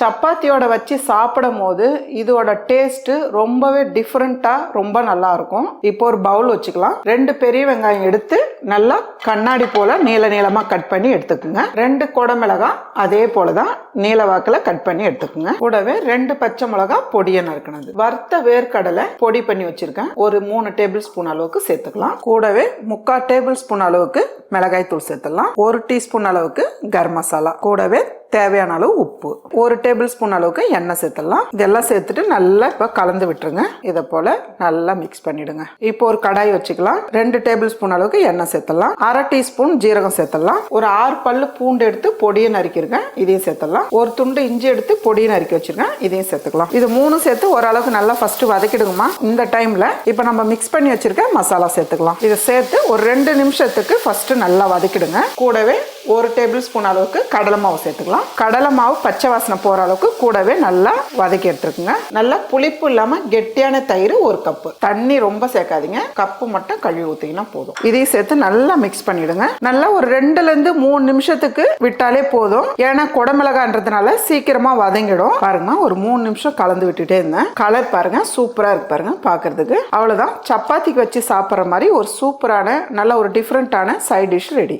சப்பாத்தியோட வச்சு சாப்பிடும் போது இதோட டேஸ்ட் ரொம்பவே டிஃப்ரெண்ட்டாக ரொம்ப நல்லா இருக்கும் இப்போ ஒரு பவுல் வச்சுக்கலாம். ரெண்டு பெரிய வெங்காயம் எடுத்து நல்லா கண்ணாடி போல நீள நீளமாக கட் பண்ணி எடுத்துக்கோங்க. ரெண்டு குடமிளகாய் அதே போலதான் நீல வாக்கில் கட் பண்ணி எடுத்துக்கோங்க. கூடவே ரெண்டு பச்சை மிளகா பொடியை நறுக்கினது. வறுத்த வேர்க்கடலை பொடி பண்ணி வச்சிருக்கேன். ஒரு மூணு டேபிள் ஸ்பூன் அளவுக்கு சேர்த்துக்கலாம். கூடவே முக்கால் டேபிள் ஸ்பூன் அளவுக்கு மிளகாய் தூள் சேர்த்துக்கலாம் ஒரு டீஸ்பூன் அளவுக்கு கரம் மசாலா. கூடவே தேவையான அளவு உப்பு. ஒரு டேபிள் ஸ்பூன் அளவுக்கு எண்ணெய் சேர்த்துடலாம். இதெல்லாம் சேர்த்துட்டு நல்லா இப்போ கலந்து விட்டுருங்க. இதை போல நல்லா மிக்ஸ் பண்ணிடுங்க. இப்போ ஒரு கடாய் வச்சுக்கலாம். ரெண்டு டேபிள் ஸ்பூன் அளவுக்கு எண்ணெய் சேர்த்துடலாம். அரை டீஸ்பூன் ஜீரகம் சேர்த்துடலாம். ஒரு ஆறு பல்லு பூண்டு எடுத்து பொடியை நறுக்கிருக்கேன் இதையும் சேர்த்துடலாம். ஒரு துண்டு இஞ்சி எடுத்து பொடியை நறுக்கி வச்சிருக்கேன் இதையும் சேர்த்துக்கலாம். இது மூணும் சேர்த்து ஓரளவுக்கு நல்லா ஃபர்ஸ்ட் வதக்கிடுங்கம்மா. இந்த டைம்ல இப்போ நம்ம மிக்ஸ் பண்ணி வச்சிருக்க மசாலா சேர்த்துக்கலாம். இதை சேர்த்து ஒரு ரெண்டு நிமிஷத்துக்கு ஃபர்ஸ்ட் நல்லா வதக்கிடுங்க. கூடவே ஒரு டேபிள் ஸ்பூன் அளவுக்கு கடலை மாவு சேர்த்துக்கலாம். கடலை மாவு பச்சை வாசனை போகிற அளவுக்கு கூடவே நல்லா வதக்கி எடுத்துருக்குங்க நல்லா புளிப்பு இல்லாமல் கெட்டியான தயிர் ஒரு கப்பு. தண்ணி ரொம்ப சேர்க்காதீங்க. கப்பு மட்டும் கழுவி ஊற்றிங்கன்னா போதும். இதையும் சேர்த்து நல்லா மிக்ஸ் பண்ணிடுங்க. நல்லா ஒரு ரெண்டுலேருந்து மூணு நிமிஷத்துக்கு விட்டாலே போதும். ஏன்னா குடமிளகான்றதுனால சீக்கிரமாக வதங்கிடும். பாருங்க ஒரு மூணு நிமிஷம் கலந்து விட்டுட்டே இருந்தேன். கலர் பாருங்க சூப்பராக இருக்கு பாருங்க பார்க்கறதுக்கு அவ்வளோதான் சப்பாத்திக்கு வச்சு சாப்பிட்ற மாதிரி ஒரு சூப்பரான நல்ல ஒரு டிஃப்ரெண்ட்டான சைட் டிஷ் ரெடி